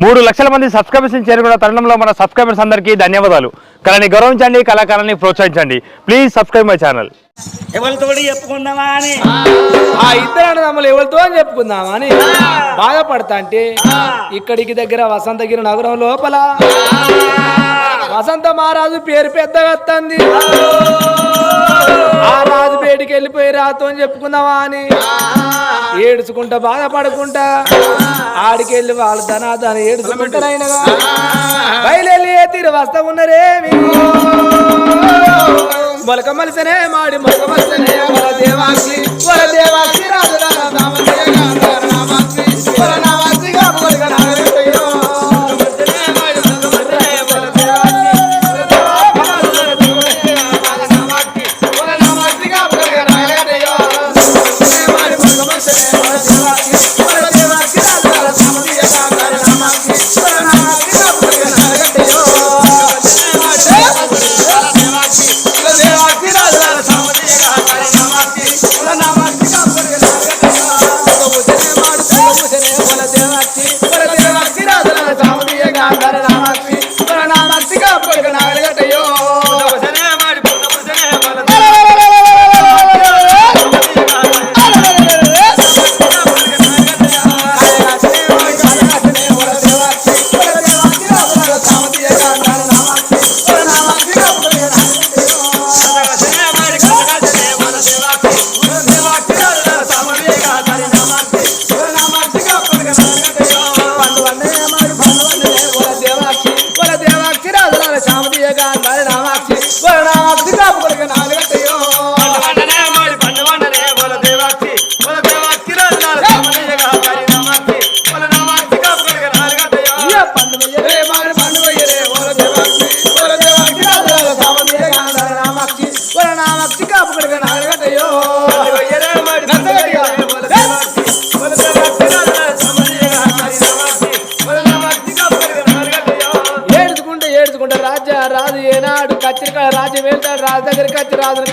మూడు లక్షల మంది సబ్స్క్రైబర్స్ చేరుకున్న తరుణంలో మన సబ్స్క్రైబర్స్ అందరికీ ధన్యవాదాలు. కళని గౌరవించండి కళాకారాన్ని ప్రోత్సహించండి. ప్లీజ్ సబ్స్క్రైబ్ మై ఛానల్ ఎవరితోటి చెప్పుకుందామా అని? ఆ ఇద్దరు అన్నదమ్ములు ఎవరితో అని చెప్పుకుందామా అని? బాధపడతా అంటే ఇక్కడికి దగ్గర వసంతగిరి నగరం లోపల. వసంత మహారాజు పేరు పెద్దగా వస్తుంది ఆ. రాజు పేటికి వెళ్ళిపోయి రాతో అని చెప్పుకుందామా అని? ఏడుచుకుంటా బాధపడకుండా ఆడికి వెళ్ళి వాళ్ళ ధనాదాన్ని ఏడుచుకుంటారైనగా బయలుదేరి తీరు వస్తా ఉన్నరేమి? మొలక మలిసనే మాడి మొలక మలిసనే వర దేవాసి వర దేవాసి రాజు రాజా రామజయ గాంధార వర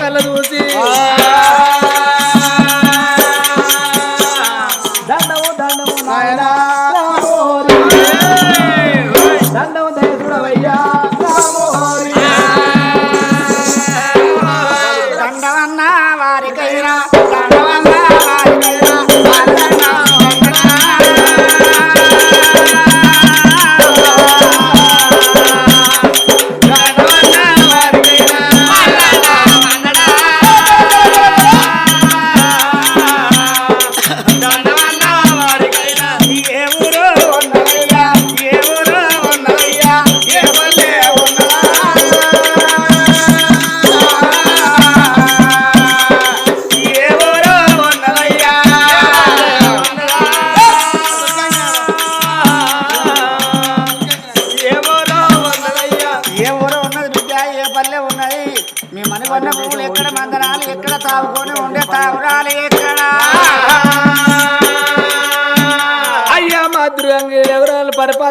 కళ్ళ చూసి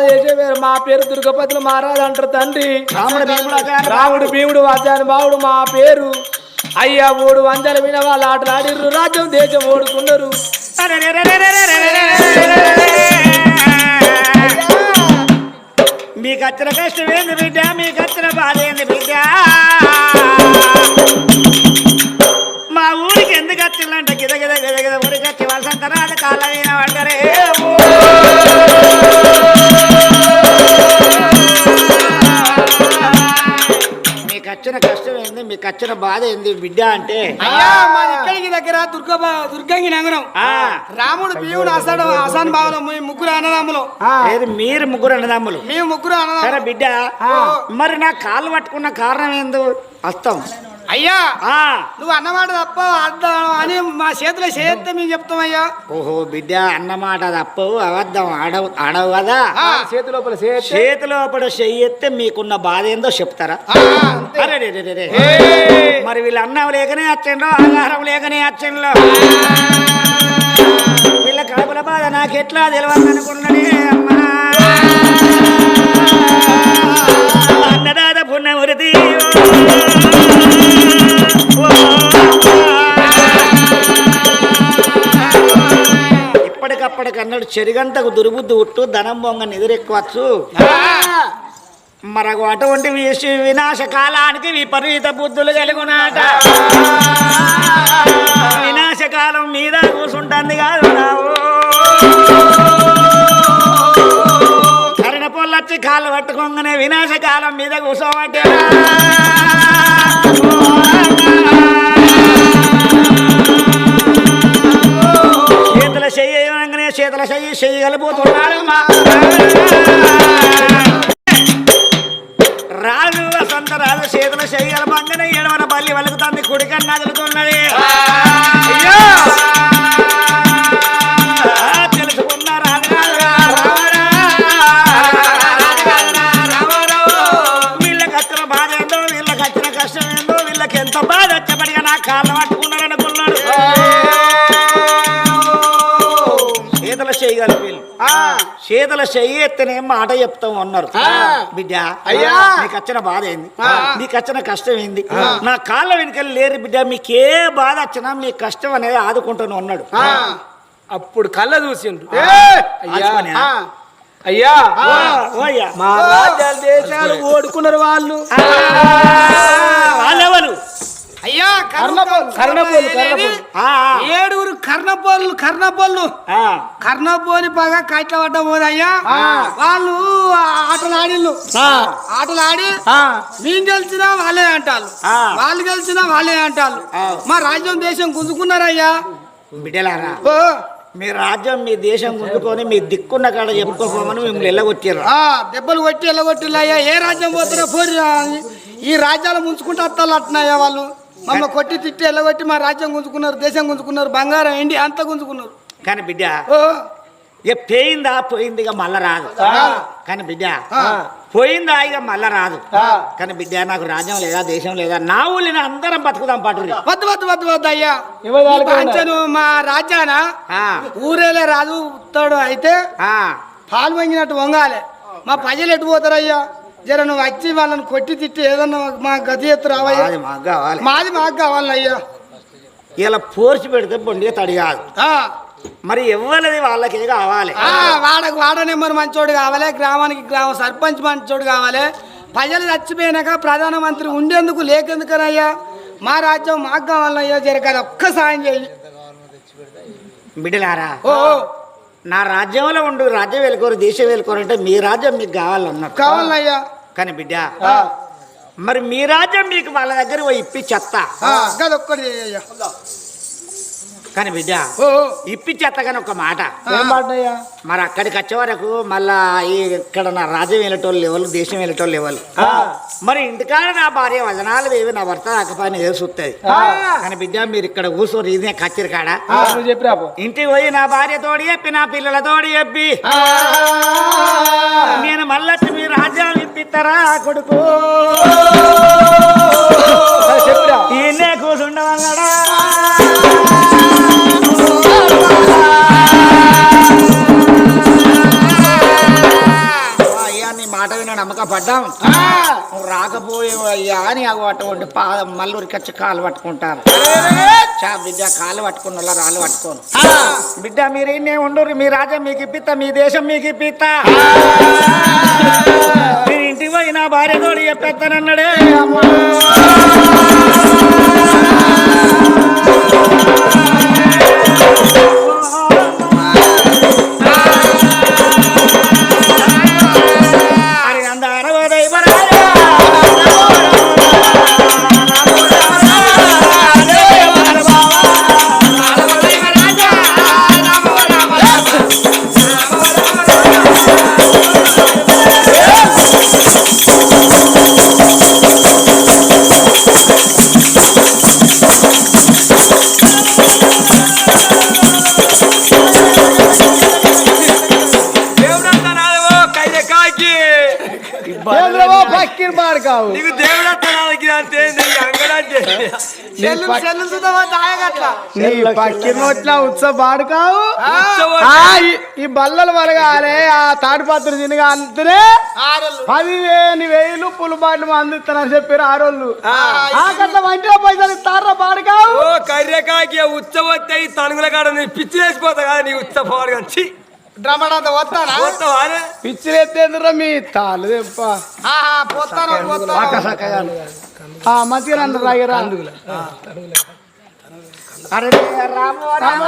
చేసేవారు మా పేరు దుర్గపతులు మహారాజు అంటారు తండ్రి. రాముడు భీముడు వాచాని బావుడు మా పేరు. అయ్యా ఓడు వందల విన వాళ్ళు ఆటలు ఆడిర్రు. రాజ్యం దేశం ఓడుకున్నారు. మీకు వచ్చిన కష్టం ఏంది బిడ్డ మీకు వచ్చిన బాధ ఏంది బిడ్డ. మా ఊరికి ఎందుకు వచ్చిందంటే గిద గిద గిద గిద ఊరికి వచ్చి వలసంత రాదు కాళ్ళ మీద వచ్చిన బాధ ఏంది బిడ్డ అంటే? అయ్యా మా ఇక్కడికి దగ్గర? దుర్గ దుర్గంగి నగరం. రాముడు భీముడు అసాడు అసాన్ బావులు మేము ముగ్గురు అన్నదమ్ములు. మీరు ముగ్గురు అన్నదమ్ములు? మేము ముగ్గురు అన్నదమ్ములు. బిడ్డ మరి నా కాళ్ళు పట్టుకున్న కారణం ఏందో? వస్తాం అయ్యా! ఆ. నువ్వు అన్నమాట తప్ప అర్థం అని మా చేతిలో చేస్తే మేము చెప్తాం అయ్యా. ఓహో బిడ్డ అన్నమాట తప్పవు అబద్ధం ఆడవు ఆడవు కదా. చేతి లోపల చేతి లోపల చెయ్యెత్తే మీకున్న బాధ ఏందో చెప్తారా. మరి వీళ్ళు అన్నం లేకనే వచ్చిండ్రో ఆహారం లేకనే వచ్చిండ్రో వీళ్ళ కడుపుల బాధ నాకెట్లా తెలియదు అనుకున్ననే అమ్మా. ఎప్పటికన్నాడు చెరిగంతకు దుర్బుద్ధి ఉట్టు ధనం బొంగ నిదురెక్కవచ్చు. మరొక అటువంటి వినాశ కాలానికి విపరీత బుద్ధులు కలిగినాట. వినాశకాలం మీద కూర్చుంటుంది కాదు కరిన పొల్లొచ్చి కాళ్ళు పట్టుకోగానే వినాశకాలం మీద కూర్చోబట్టే శీతల చేతుల చెయ్యి చెయ్యగలిపోతున్నాడు మా రాజు వసంత రాజు చేతుల చెయ్యి కలపంగానే ఎడవన బల్లి వెలుగుతుంది కుడికన్నా వెలుగుతున్నది చెయ్యి ఎత్తనే మాట చెప్తాం అన్నారు. బిడ్డ అయ్యా. నీకు వచ్చిన బాధ ఏంది? నీకు వచ్చిన కష్టం ఏంది? నా కాళ్ళ వెనుకలు లేరు బిడ్డ మీకే బాధ వచ్చినా మీ కష్టం అనేది ఆదుకుంటాను అన్నాడు. అప్పుడు కళ్ళ చూసిండు అయ్యా. ఆచుకోనా? అయ్యా. ఓ, ఓ అయ్యా. మా దేశాలు ఓడుకున్నారు వాళ్ళు. ఆ, వాళ్ళెవరు? అయ్యా కర్ణపోలు. కర్ణపోలు కర్ణపోలు. ఏడుగురు కర్ణపోళ్ళు కర్ణపోళ్ళు ఆ. కర్ణపోని బాగా కట్ల పడ్డ పోదయ్యా వాళ్ళు ఆటలు ఆడిళ్ళు. ఆటలు ఆడి మేము గెలిచినా వాళ్ళే అంటారు. ఆ. వాళ్ళు గెలిచినా వాళ్ళే అంటారు. మా రాజ్యం దేశం గుంజుకున్నారయ్యా. బిడ్డలారా ఓ. మీ రాజ్యం మీ దేశం గుంజుకొని మీ దిక్కున్న కాడ చెప్పుకోపోమని మిమ్మల్ని వెళ్ళగొట్టారు ఆ, దెబ్బలు కొట్టి ఎల్లగొట్టిల్లయ్యా ఏ రాజ్యం పోతారో పోరి ఈ రాజ్యాలు ముంచుకుంటూ వస్తారు అట్టినాయా వాళ్ళు? మమ్మల్ని కొట్టి తిట్టి ఎల్లగొట్టి మా రాజ్యం గుంజుకున్నారు దేశం గుంజుకున్నారు బంగారం ఎండి అంతా గుంజుకున్నారు. కానీ బిడ్డ ఓ. ఇక పోయిందా పోయింది ఇక మళ్ళా రాదు. కానీ బిడ్డ ఆ. పోయిందా ఇక మళ్ళా రాదు. కానీ బిడ్డ నాకు రాజ్యం లేదా దేశం లేదా నా ఊళ్ళని అందరం బతుకుదాం పట్టురి వద్దు వద్దు వద్దు వద్దు అయ్యా. పంచను మా రాజ్యాన ఆ, ఊరేలే రాజు ఉత్తాడు అయితే ఆ, పాలు వంగినట్టు వంగాలి. మా ప్రజలు ఎటు పోతారయ్యా? జర నువ్వు వచ్చి వాళ్ళని కొట్టి తిట్టి ఏదన్నా మా గతి ఎత్తు రావయ్యా. అది మాకు కావాలి. మాది మాకు కావాలయ్యా. ఇలా పోర్చి పెడితే బొండిగా తడి కాదు. ఆ, మరి ఎవరిది వాళ్ళకి కావాలి. ఆ, వాడకు వాడ నెంబర్ మంచోడు కావాలి గ్రామానికి గ్రామ సర్పంచ్ మంచోడు కావాలి. ప్రజలు చచ్చిపోయినాక ప్రధానమంత్రి ఉండేందుకు లేకెందుకనయ్యా? మా రాజ్యం మాకు కావాలయ్యా జరగదు. ఒక్క సాయం చేయి. బిడ్డలారా ఓ ఓ, నా రాజ్యంలో ఉండు రాజ్యం వెళ్ళుకోరు దేశం వెళ్ళుకోరు అంటే మీ రాజ్యం మీకు కావాలన్నారు కావాలయ్యా కానీ బిడ్డ మరి మీ రాజ్యం మీకు వాళ్ళ దగ్గర ఇప్పి చెత్త. కానీ బిడ్డ ఓ ఓ, ఇప్పి చెత్త కానీ ఒక మాట. మరి అక్కడికి వచ్చే వరకు మళ్ళా ఈ ఇక్కడ నా రాజ్యం వెళ్ళేటోళ్ళు ఎవరు దేశం వెళ్ళేటోళ్ళు ఎవరు మరి ఇంటికాడ నా భార్య వదనాలు వేవి నా భర్త రాకపోయినా ఏదో చూస్తుంది కానీ బిడ్డ మీరు ఇక్కడ కూర్చోరు ఇదే కచ్చిరి కాడ. ఇంటికి పోయి నా భార్య తోడి చెప్పి నా పిల్లల తోడి చెప్పి. నేను మళ్ళొచ్చి మీ రాజ్యాలు ఇప్పిస్తారా కొడుకు? నీ మాట విన నమ్మక పడ్డాం. నువ్వు రాకపోయేవు అయ్యా అని అటువంటి పాదం మల్లూరికి వచ్చి కాలు పట్టుకుంటారు. చా బిడ్డ కాలు పట్టుకున్న వాళ్ళ రాళ్ళు పట్టుకోను. బిడ్డ మీరు ఇన్నే ఉండరు మీ రాజ్యం మీకు ఇప్పిస్తా మీ దేశం మీకు ఇప్పిస్తా. మీరు ఇంటికి పోయి నా భార్య తోడు చెప్పేస్తానన్నాడే అమ్మా. పాడుకావు నీకు దేవుడు అత్తడానికి అంతే నీ పక్కిన నోట్ల ఉత్సవ పాడుకావు. ఆ, ఈ- బల్లలు వరగాలే ఆ తాడిపత్రి తినగా అంతనే పదివేలు వేలు పులు బాటలు అందిస్తానని చెప్పారు ఆ. రోజు ఆకట్ల వంటిలో పైసలు ఇస్తారా పాడుకావు? ఓ కర్రెకాకి ఉత్సవత్తే ఈ తనుగుల కాడ పిచ్చి వేసిపోతా కదా నీ ఉత్సవాడు వచ్చి డ్రమడంత వస్తానా పోతావానే పిచ్చిరెత్తేంద్రా మీ తాళ్ళు తెప్ప ఆ మంచిగా అంటారు రాగరా అరే రామ రామ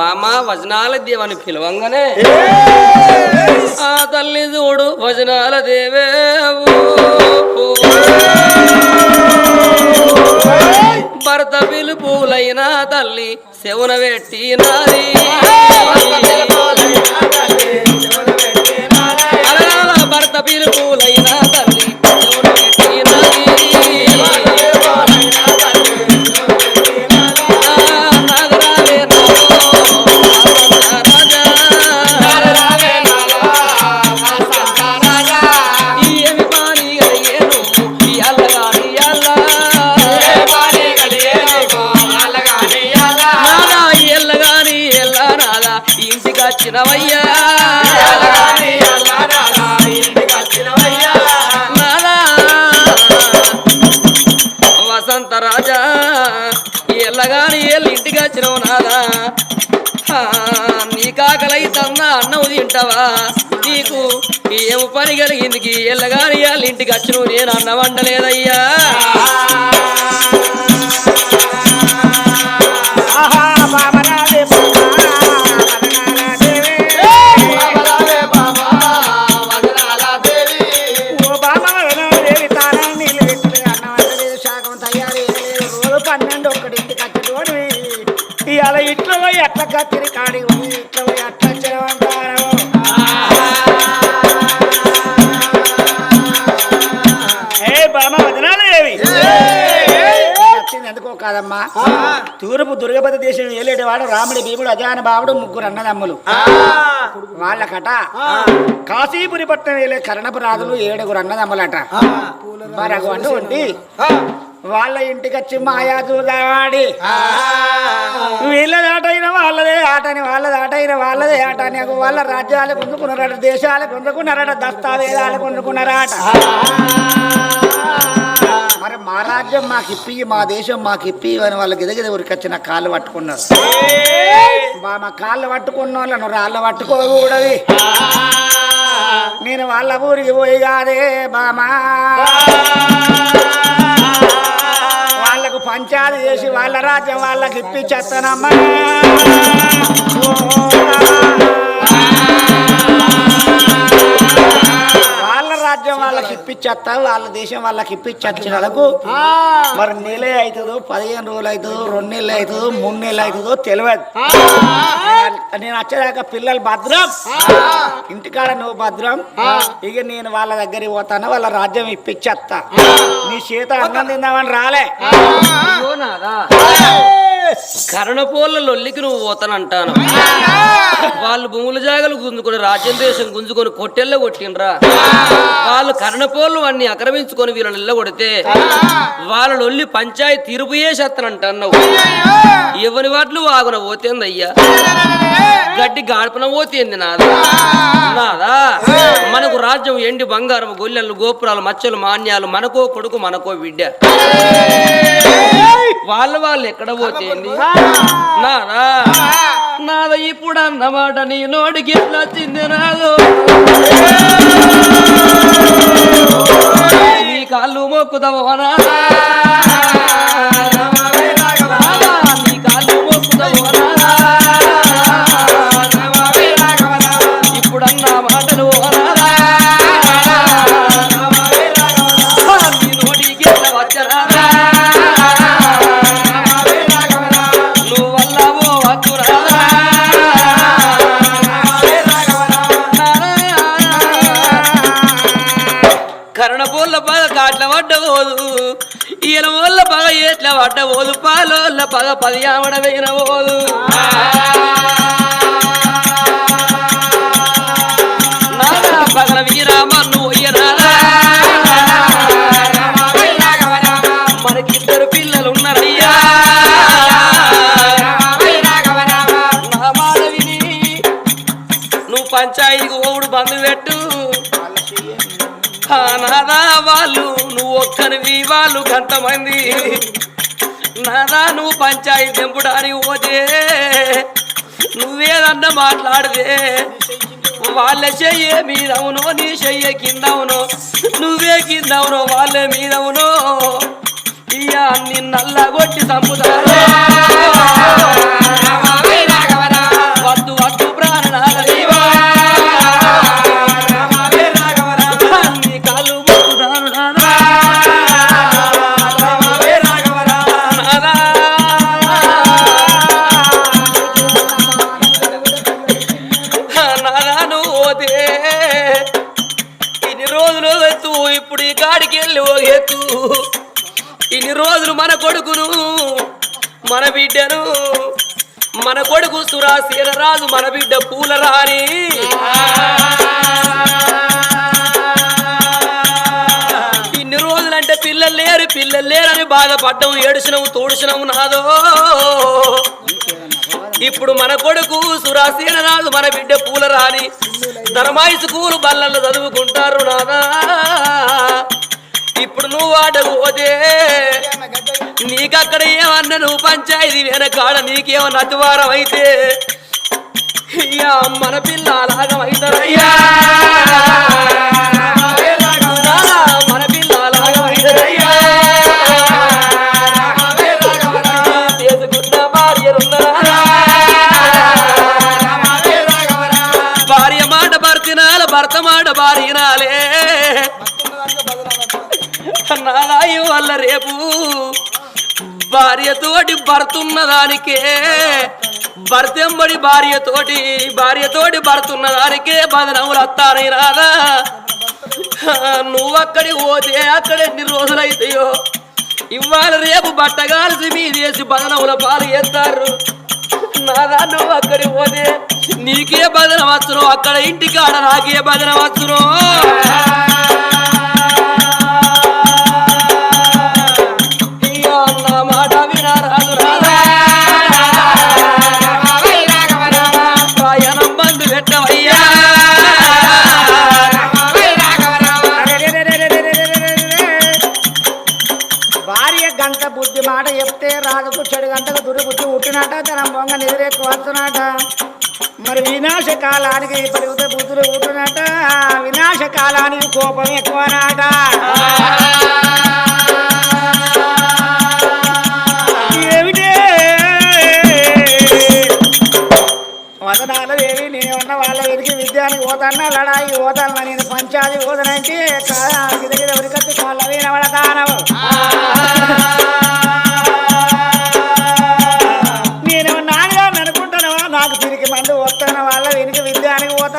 బామ వచనాల దేవని పిలవంగానే. ఆ తల్లి చూడు వచనాల దేవే భర్త పిలుపులైన తల్లి శవున పెట్టినది భర్త పిలుపులైన తల్లి ఇంటికి వచ్చినవయ్యా. నాదా వసంత రాజా ఎల్లగాని ఎల్లు ఇంటికి వచ్చినవు నాదా నీ కాకలై తన్న అన్నం తింటావా? నీకు ఏం పని కలిగింది? ఎల్లగాని వాళ్ళ ఇంటికి వచ్చినవు నేను అన్నం వండలేదయ్యా కాదమ్మా. తూర్పు దుర్గపతి దేశం ఏలేటివాడు రాముడి భీముడు అజాన బావుడు ముగ్గురు అన్నదమ్ములు. వాళ్ళకట కాశీపురి పట్టణం వెళ్ళే కరణపు రాజులు ఏడుగురు అన్నదమ్ములట. మరి అటువంటి ఉండి వాళ్ళ ఇంటికి వచ్చి మాయా చూదాడి వీళ్ళది ఆట అయిన వాళ్ళదే ఆట అని వాళ్ళది ఆట అయిన వాళ్ళదే ఆట అని వాళ్ళ రాజ్యాలు పొందుకున్నారట దేశాలు పొందుకున్నారట దస్తావేదాలు పొందుకున్నారట. మరి మా రాజ్యం మాకు ఇప్పి మా దేశం మాకు ఇప్పి అని వాళ్ళకి దగ్గర ఊరికి వచ్చిన కాళ్ళు పట్టుకున్నారు. మా కాళ్ళు పట్టుకున్న వాళ్ళను రాళ్ళు పట్టుకోకూడదు. నేను వాళ్ళ ఊరికి పోయి కాదే బామా. వాళ్ళకు పంచాలు చేసి వాళ్ళ రాజ్యం వాళ్ళకి ఇప్పి చెత్తనమ్మా రాజ్యం వాళ్ళకి ఇప్పించేస్తా వాళ్ళ దేశం వాళ్ళకి ఇప్పించచ్చినందుకు మరి నెల అవుతుందో పదిహేను రోజులు అవుతుందో రెండు నెలలు అవుతుందో మూడు నెలలు అవుతుందో తెలియదు. నేను వచ్చేదాకా పిల్లలు భద్రం. ఇంటికాడ నువ్వు భద్రం. ఇక నేను వాళ్ళ దగ్గరికి పోతాను వాళ్ళ రాజ్యం ఇప్పించేస్తా నీ చేత అన్నం తిందామని రాలే. కరణపోళ్ళ లొల్లికి నువ్వు పోతానంటాను. వాళ్ళు భూముల జాగలు గుంజుకొని రాజ్యం దేశం గుంజుకొని కొట్టెల్లో కొట్టిండ్రా వాళ్ళు కరణపోళ్ళు అన్ని ఆక్రమించుకొని వీళ్ళని ఇళ్ళ కొడితే వాళ్ళ లొల్లి పంచాయతీ తీర్పు చేసేస్తానంటున్నావు ఎవరి వాటిలు వాగున పోతేందయ్యా? గడ్డి గాడిపన పోతేంది నాదా? నాదా? మనకు రాజ్యం ఎండి బంగారం గొల్లెలు గోపురాలు మచ్చలు మాన్యాలు మనకో కొడుకు మనకో బిడ్డ. వాళ్ళ వాళ్ళు ఎక్కడ పోతేంది? నాదా? నాద ఇప్పుడు అన్నమాట నీ నోటికి ఎట్లా వచ్చింది నాదో? నీ కాళ్ళు మొక్కుతావో? పగ పది ఆమడ వేయనబోదు నానా పగల వీరామ నువ్వు ఇయ్యరాదా మనకి ఇద్దరు పిల్లలు ఉన్నారయ్యా నా మాట విని నువ్వు పంచాయతీకి ఓవుడు బంధు పెట్టు. ఆ నాదా వాళ్ళు నువ్వు ఒక్కరివి వాళ్ళు కొంతమంది నాదా నువ్వు పంచాయతీ తెంపడానికి పోతే నువ్వేదన్నా మాట్లాడితే వాళ్ళ చెయ్యే మీదవునో నీ చెయ్యే కిందవునో నువ్వే కిందవునో వాళ్ళ మీదవునో ఇయ్య నిన్నల్లా కొట్టి చంపుతారు కొడుకును మన బిడ్డను. మన కొడుకు సురాశీల రాజు మన బిడ్డ పూల రాని ఇన్ని రోజులంటే పిల్లలు లేరు పిల్లలు లేరని బాధపడ్డం ఏడుసినవు తోడుసినవు నాదో. ఇప్పుడు మన కొడుకు సురాశీల రాజు మన బిడ్డ పూల రాని ధనమాయి స్కూలు బల్లల్లో చదువుకుంటారు నాదా. ఇప్పుడు నువ్వు ఆటకు నీకక్కడ ఏమన్నా నువ్వు పంచాయతీ వెనకాడ నీకేమన్నా అతివారం అయితే అయ్యా మన పిల్ల అలాగం అవుతారయ్యా నానా, మన పిల్ల అలాగం అవుతారయ్యా చేసుకున్న భార్యలున్నారా? భార్య మాట భర్తినాల భర్త మాట భార్యనాలే. నారాయి రేపు భార్యతోటి భర్తున్న దానికే భర్తెంబడి భార్యతోటి భార్యతోటి భర్తున్న దానికే బదనములు అత్తారై రాదా? నువ్వక్కడి పోతే అక్కడ ఎన్ని రోజులైతాయో? ఇవాళ రేపు బట్టగాల్సి మీదేసి బదనముల పాలు చేస్తారు. నాదా నువ్వు అక్కడి పోతే నీకే బదన వచ్చును అక్కడ ఇంటికాడ నాకే బదన వచ్చును వస్తున్నట మరి వినాశ కాలానికి పెరిగితే బుద్ధులు పుట్టినట వినాశ కాలానికి కోపం ఎక్కువనాట. ఏమిటే? వదనాలు ఏవి? నేను ఉన్న వాళ్ళ వెతికి విద్యానికి పోతాన్నా లడాయి పోతాను? నేను పంచాది ఓదనంటే గిదగిద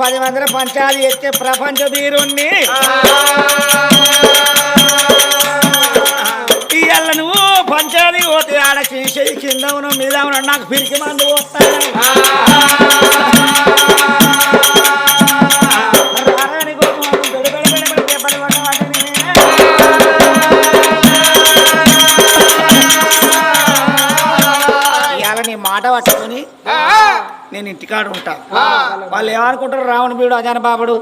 పది మందిలో పంచాది ఎత్తే ప్రపంచ తీరుణ్ణి ఇవాళ నువ్వు పంచాలి పోతే ఆడ చేసేది కింద ఉన్న మీద ఉన్న నాకు పిరికి మంది పోతాను రారాని నీ మాట పట్టుకొని నేను ఇంటికాడ ఉంటా. వాళ్ళు ఏమనుకుంటారు? రావణ బీడు అజాన బాబుడు.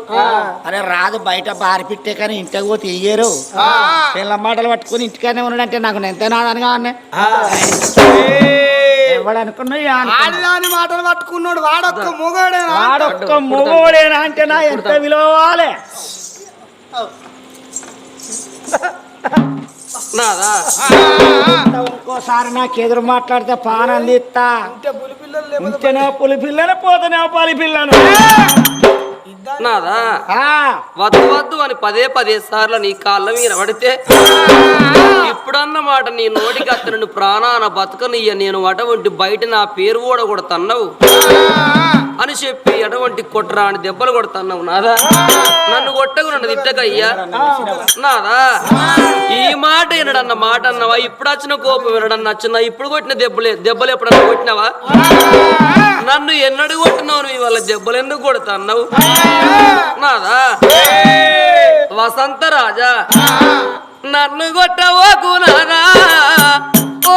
అరే రాదు బయట బారి పెట్టే కానీ ఇంటికి పోతే ఇయ్యరు. పిల్ల మాటలు పట్టుకొని ఇంటికానే ఉన్నాడంటే నాకు ఎంత నాదనగా ఆడిదాని మాటలు పట్టుకున్నాడు వాడొక్క మొగాడేనా? వాడొక్క మొగోడేనా అంటే నా ఎంత విలువాలి నాదా ఇంకోసారి నాకు ఎదురు మాట్లాడితే పానం తీస్తా అంటే పులి పిల్లలు లేకపోతే ఉంటేనే పులి పిల్లను పోతేనే పాలి పిల్లను నాదా వద్దు వద్దు అని పదే పదే సార్లు నీ కాళ్ళ మీద పడితే ఇప్పుడన్న మాట నీ నోటికి అతను ప్రాణాన బతకనియ్య. నేను అటువంటి బయట నా పేరు కూడా కొడతన్నావు అని చెప్పి అటువంటి కొట్టరాని దెబ్బలు కొడతన్నావు నాదా? నన్ను కొట్టకు నన్ను తిట్టకయ్యా? నాదా? ఈ మాట వినడన్న మాట అన్నవా? ఇప్పుడు వచ్చిన కోపం వినడన్న వచ్చిన ఇప్పుడు కొట్టిన దెబ్బలే దెబ్బలు ఎప్పుడన్నా కొట్టినావా? నన్ను ఎన్నడు కొట్టినావు నువ్వు ఇవాళ దెబ్బలు ఎందుకు కొడతాన్నావు నాదా వసంత రాజా నన్ను కొట్టవోకు నాదా ఓ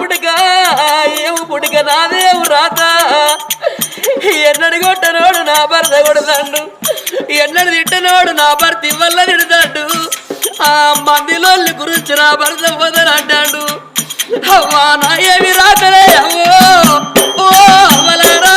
పుడిక ఏం పుడిక నాదేవు రాత. ఎన్నడు కొట్టనోడు నా భర్త కొడతాడు. ఎన్నడు తిట్టనోడు నా భర్త ఇవ్వల్ల తిడతాడు. ఆ మందిలో గురించి నా భర్త వదలంటాడు అవ్వా నా ఏమి రాకలే అవ్వో. ఓ అవ్వలారా.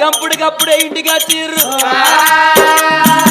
సందడి గప్పుడే ఇంటికి వచ్చిర్రు.